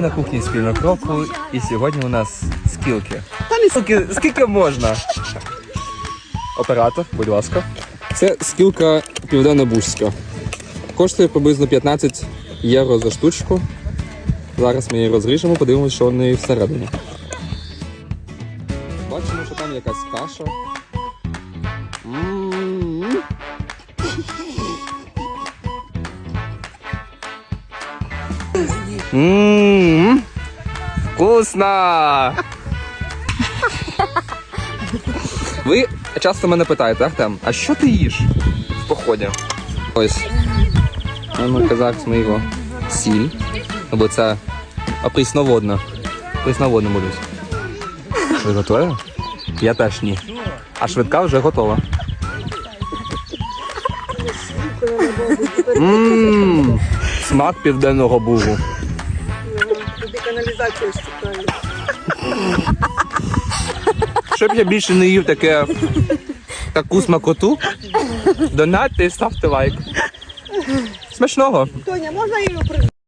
На кухні спільного кроку, і сьогодні у нас скілки. Та не скільки, скільки можна. Оператор, будь ласка. Це скілка південно-бузька. Коштує приблизно 15 євро за штучку. Зараз ми її розріжемо, подивимося, що в неї всередині. Бачимо, що там якась каша. М. Ммм, вкусно! Ви часто мене питаєте, Артем, а що ти їш в поході? Ось. А ну-ка зараз ми його. Сіль. Або це а прісноводна. Прісноводна будуть. Ви готові? Я теж ні. А швидка вже готова. Ммм, смак південного бугу. Каналізацію стікає. Щоб я більше не їв таке таку смакоту, донатьте і ставте лайк. Смачного! Тоня, можна її при...